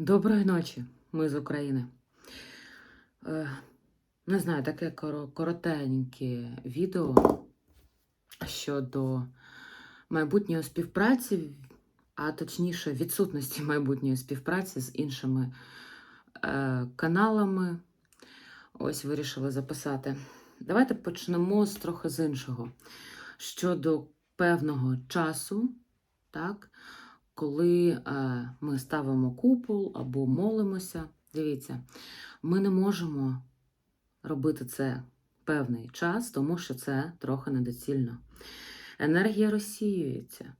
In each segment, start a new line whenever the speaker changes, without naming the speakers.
Доброї ночі, ми з України. Е, не знаю, таке коротеньке відео щодо майбутньої співпраці, а точніше відсутності майбутньої співпраці з іншими е, каналами. Ось вирішила записати. Давайте почнемо з трохи з іншого. Щодо певного часу, так, коли е, ми ставимо купол або молимося. Дивіться, ми не можемо робити це певний час, тому що це трохи недоцільно. Енергія розсіюється.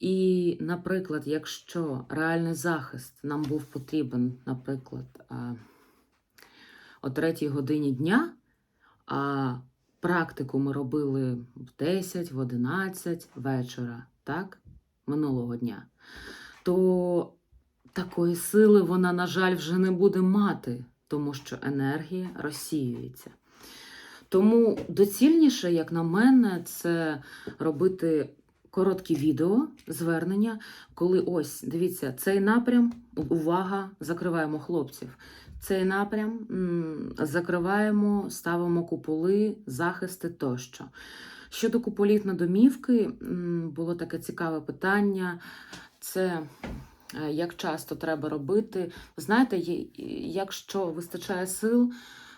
І, наприклад, якщо реальний захист нам був потрібен, наприклад, е, о третій годині дня, а практику ми робили в 10, в 11 вечора, так? Минулого дня, то такої сили вона, на жаль, вже не буде мати, тому що енергія розсіюється. Тому доцільніше, як на мене, це робити короткі відео, звернення, коли ось, дивіться, цей напрям, увага, закриваємо хлопців. Цей напрям закриваємо, ставимо куполи, захисти тощо. Щодо куполів на домівки, було таке цікаве питання. Це е, як часто треба робити. Знаєте, якщо вистачає сил,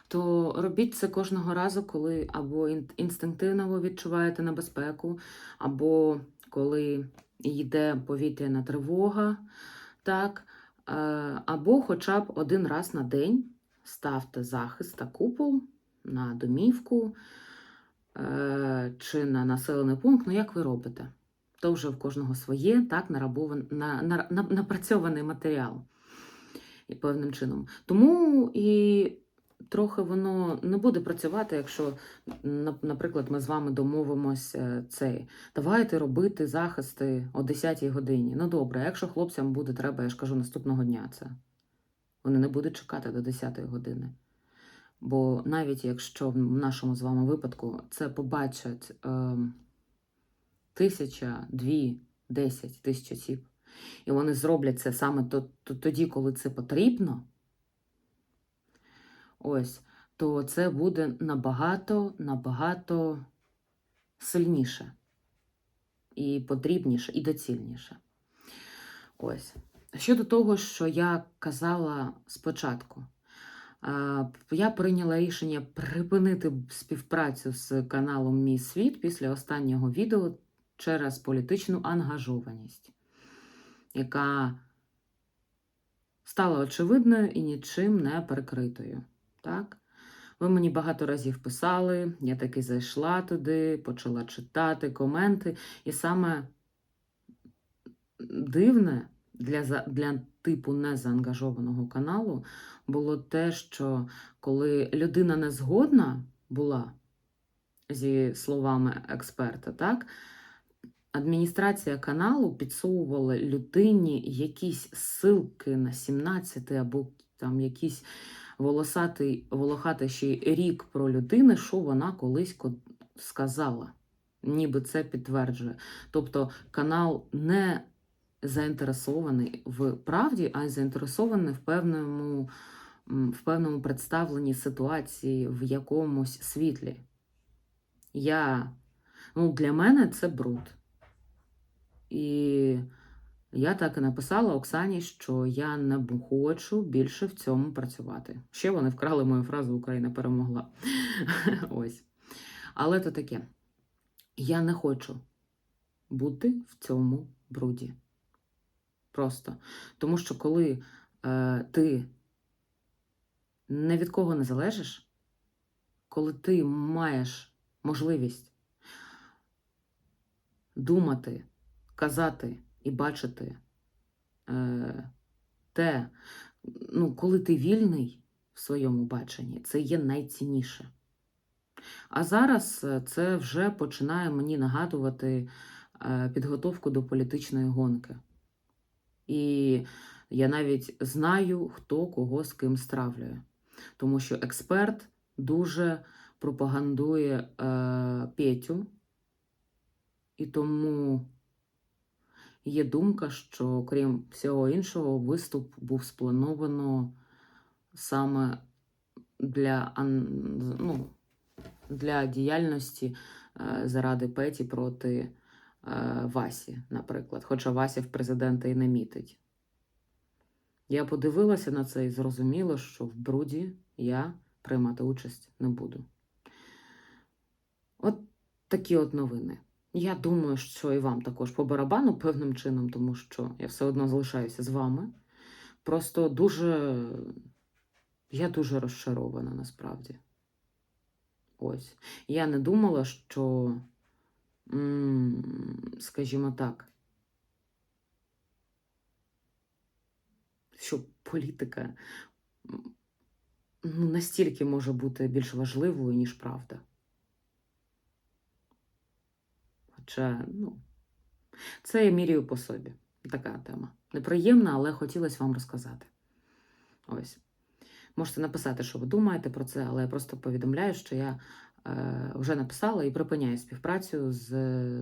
то робіть це кожного разу, коли або інстинктивно відчуваєте небезпеку, або коли йде повітряна тривога, так, або хоча б один раз на день ставте захист та купол на домівку е, чи на населений пункт, ну як ви робите? То вже в кожного своє, так, напрацьований матеріал і певним чином. Тому і трохи воно не буде працювати, якщо, наприклад, ми з вами домовимося е, цей. Давайте робити захисти о 10-й годині. Ну добре, якщо хлопцям буде треба, я ж кажу, наступного дня це. Вони не будуть чекати до 10-ї години. Бо навіть якщо в нашому з вами випадку це побачать е, тисяча, дві, десять тисяч осіб, і вони зроблять це саме то, то, тоді, коли це потрібно, ось, то це буде набагато, набагато сильніше і потрібніше, і доцільніше. Ось. Щодо того, що я казала спочатку. Я прийняла рішення припинити співпрацю з каналом Мій світ після останнього відео через політичну ангажованість, яка стала очевидною і нічим не перекритою. Так? Ви мені багато разів писали, я таки зайшла туди, почала читати коменти, і саме дивне для, для типу незаангажованого каналу було те, що коли людина не згодна була зі словами експерта, так, адміністрація каналу підсовувала людині якісь ссылки на 17 або там якийсь волосатий, волохатий ще рік про людини, що вона колись сказала. Ніби це підтверджує. Тобто канал не заінтересований в правді, а й заінтересований в певному, в певному представленні ситуації в якомусь світлі. Я, ну, для мене це бруд. І я так і написала Оксані, що я не хочу більше в цьому працювати. Ще вони вкрали мою фразу Україна перемогла. Ось. Але то таке. Я не хочу бути в цьому бруді. Просто. Тому що коли е, ти не від кого не залежиш, коли ти маєш можливість думати, казати і бачити е, те, ну, коли ти вільний в своєму баченні, це є найцінніше. А зараз е, це вже починає мені нагадувати е, підготовку до політичної гонки. І я навіть знаю, хто кого з ким стравлює. Тому що експерт дуже пропагандує е, Петю, і тому є думка, що крім всього іншого, виступ був сплановано саме для, ну, для діяльності е, заради Петі проти е, Васі, наприклад. Хоча Вася в президента і не мітить. Я подивилася на це і зрозуміла, що в бруді я приймати участь не буду. От такі от новини. Я думаю, що і вам також по барабану певним чином, тому що я все одно залишаюся з вами. Просто дуже. Я дуже розчарована насправді. Ось. Я не думала, що, скажімо так, що політика ну, настільки може бути більш важливою, ніж правда. Хоча, ну, це я міряю по собі. Така тема. Неприємна, але хотілося вам розказати. Ось. Можете написати, що ви думаєте про це, але я просто повідомляю, що я е, вже написала і припиняю співпрацю з,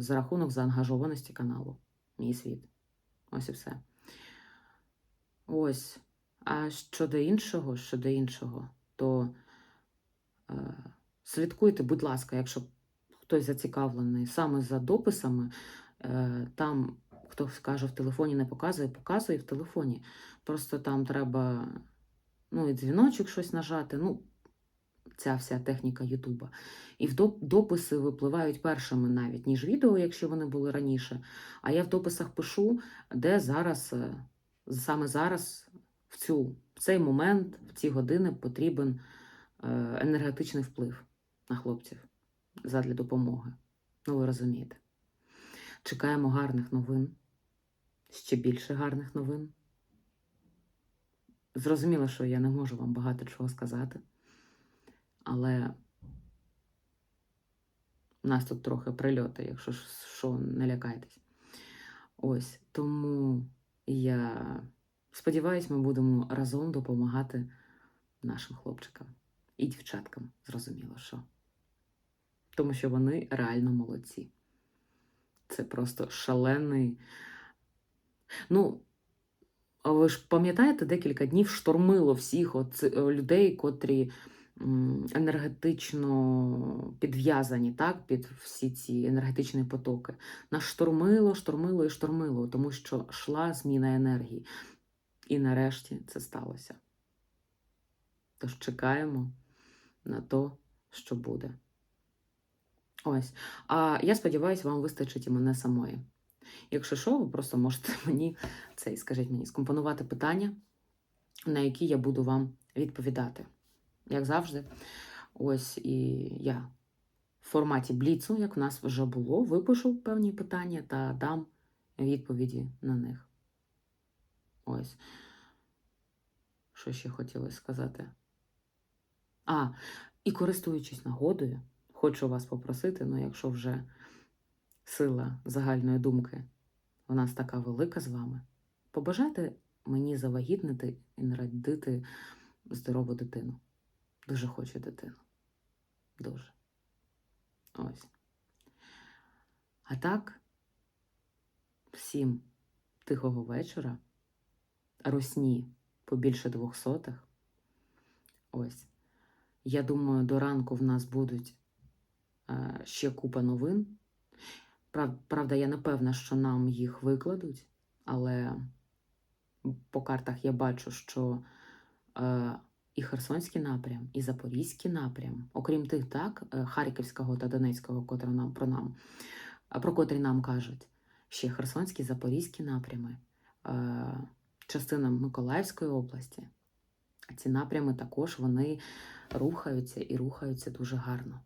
за рахунок заангажованості каналу. Мій світ. Ось і все. Ось. А щодо іншого, щодо іншого, то е, слідкуйте, будь ласка, якщо хтось зацікавлений саме за дописами, е, там хто скаже в телефоні не показує, показує в телефоні. Просто там треба ну, і дзвіночок щось нажати. Ну, ця вся техніка Ютуба. І в дописи випливають першими навіть, ніж відео, якщо вони були раніше. А я в дописах пишу, де зараз, е, саме зараз, в, цю, в цей момент, в ці години потрібен е, енергетичний вплив на хлопців задля допомоги. Ну, ви розумієте. Чекаємо гарних новин, ще більше гарних новин. Зрозуміло, що я не можу вам багато чого сказати, але у нас тут трохи прильоти, якщо що, не лякайтесь. Ось тому я сподіваюся, ми будемо разом допомагати нашим хлопчикам і дівчаткам, зрозуміло, що. Тому що вони реально молодці. Це просто шалений. Ну, а ви ж пам'ятаєте, декілька днів штормило всіх от, е, людей, котрі енергетично підв'язані так, під всі ці енергетичні потоки. Нас штормило, штормило і штормило, тому що йшла зміна енергії. І нарешті це сталося. Тож чекаємо на то, що буде. Ось. А я сподіваюся, вам вистачить і мене самої. Якщо що, ви просто можете мені цей, скажіть мені, скомпонувати питання, на які я буду вам відповідати. Як завжди, ось і я в форматі бліцу, як в нас вже було, випишу певні питання та дам відповіді на них. Ось. Що ще хотілося сказати? А, і користуючись нагодою, хочу вас попросити, ну, якщо вже сила загальної думки у нас така велика з вами, побажайте мені завагітнити і народити здорову дитину. Дуже хочу дитину. Дуже. Ось. А так, всім тихого вечора, русні побільше двохсотих. Ось. Я думаю, до ранку в нас будуть ще купа новин. Правда, я не певна, що нам їх викладуть, але по картах я бачу, що е, і Херсонський напрям, і Запорізький напрям, окрім тих, так, е, Харківського та Донецького, котре нам про нам, про котрі нам кажуть, ще Херсонський, Запорізький напрями, е, частина Миколаївської області. Ці напрями також вони рухаються і рухаються дуже гарно.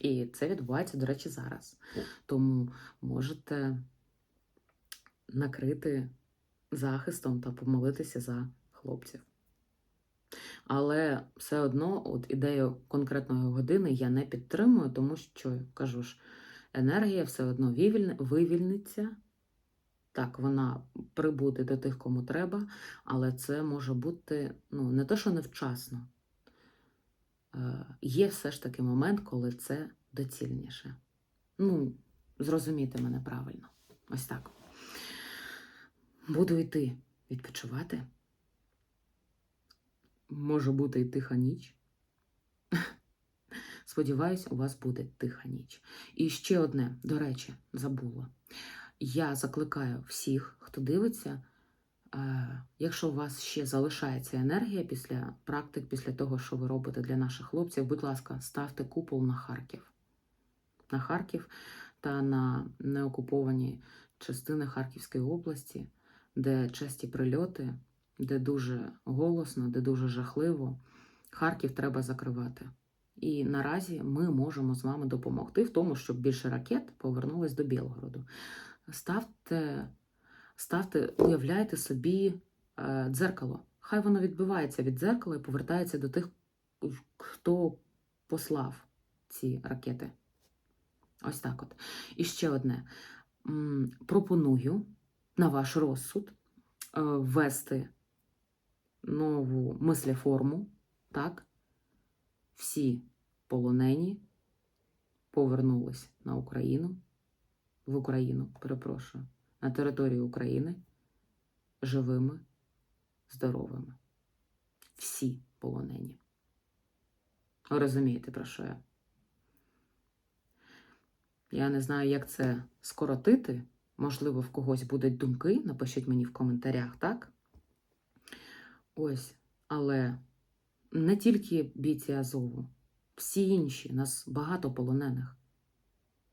І це відбувається, до речі, зараз. Тому можете накрити захистом та помолитися за хлопців. Але все одно, от ідею конкретної години я не підтримую, тому що, кажу ж, енергія все одно вивільниться. Так, вона прибуде до тих, кому треба, але це може бути ну, не те, що невчасно. Е, є все ж таки момент, коли це доцільніше. Ну, зрозумійте мене правильно. Ось так. буду йти відпочивати. Може бути і тиха ніч. Сподіваюсь, у вас буде тиха ніч. І ще одне, до речі, забула. Я закликаю всіх, хто дивиться, якщо у вас ще залишається енергія після практик, після того, що ви робите для наших хлопців, будь ласка, ставте купол на Харків. На Харків та на неокуповані частини Харківської області, де часті прильоти, де дуже голосно, де дуже жахливо. Харків треба закривати. І наразі ми можемо з вами допомогти в тому, щоб більше ракет повернулись до Білгороду. Ставте, ставте, уявляйте собі е, дзеркало. Хай воно відбивається від дзеркала і повертається до тих, хто послав ці ракети. Ось так от. І ще одне. Пропоную на ваш розсуд е, ввести нову мислеформу, так? Всі полонені повернулись на Україну, в Україну, перепрошую, на територію України живими, здоровими. Всі полонені. Ви розумієте, про що я? Я не знаю, як це скоротити. Можливо, в когось будуть думки. Напишіть мені в коментарях, так? Ось, але не тільки бійці Азову, всі інші, нас багато полонених.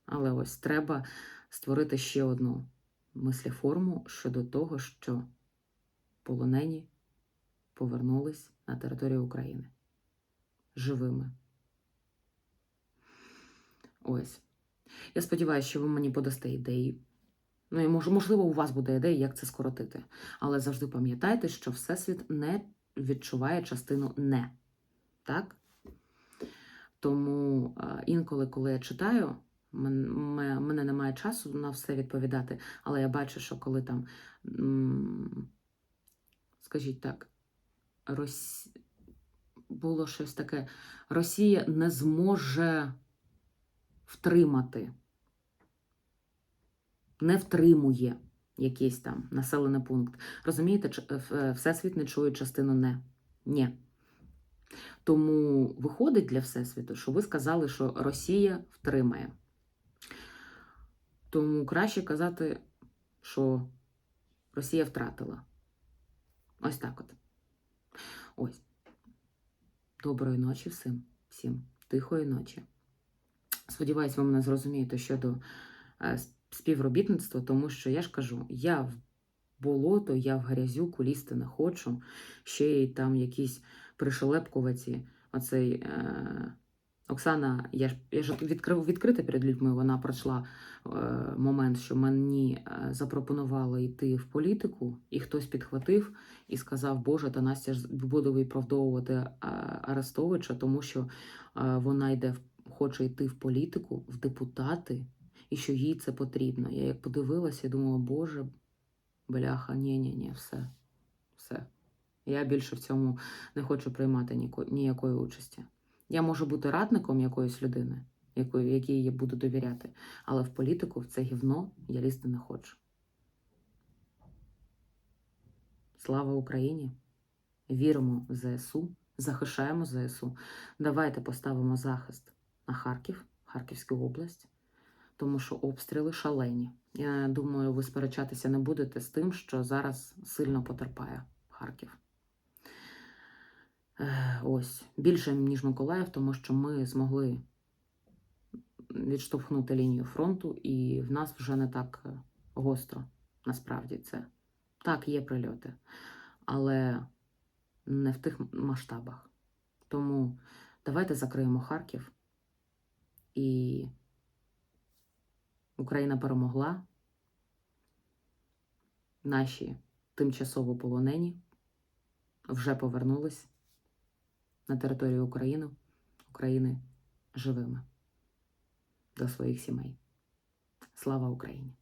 Але ось треба створити ще одну мислеформу щодо того, що полонені повернулись на територію України живими. Ось. Я сподіваюся, що ви мені подасте ідеї. Ну і можливо, у вас буде ідея, як це скоротити. Але завжди пам'ятайте, що Всесвіт не відчуває частину не. Так? Тому е, інколи, коли я читаю, мене немає часу на все відповідати, але я бачу, що коли там, скажіть так, Рос... було щось таке, Росія не зможе втримати, не втримує якийсь там населений пункт. Розумієте, е, Всесвіт не чує частину не. Ні. Тому виходить для Всесвіту, що ви сказали, що Росія втримає. Тому краще казати, що Росія втратила. Ось так от. Ось. Доброї ночі всім. Всім тихої ночі. Сподіваюсь, ви мене зрозумієте щодо е, співробітництва, тому що я ж кажу, я в болото, я в грязюку лізти не хочу. Ще й там якісь пришелепкуваті. Оцей е, Оксана, я ж я ж відкрив відкрита перед людьми. Вона пройшла е, момент, що мені е, запропонували йти в політику, і хтось підхватив і сказав: Боже, та Настя ж буде виправдовувати е, Арестовича, тому що е, вона йде в хоче йти в політику, в депутати, і що їй це потрібно. Я як подивилася, я думала, Боже, бляха, ні, ні, ні, все, все. Я більше в цьому не хочу приймати ніякої участі. Я можу бути радником якоїсь людини, якій я буду довіряти, але в політику в це гівно я лізти не хочу. Слава Україні! Віримо в ЗСУ, захищаємо ЗСУ. Давайте поставимо захист на Харків, Харківську область, тому що обстріли шалені. Я думаю, ви сперечатися не будете з тим, що зараз сильно потерпає Харків. Е, Ось більше ніж Миколаїв, тому що ми змогли відштовхнути лінію фронту, і в нас вже не так е, гостро. Насправді це так, є прильоти, але не в тих масштабах. Тому давайте закриємо Харків, і Україна перемогла. Наші тимчасово полонені вже повернулись на територію України, України живими до своїх сімей. Слава Україні!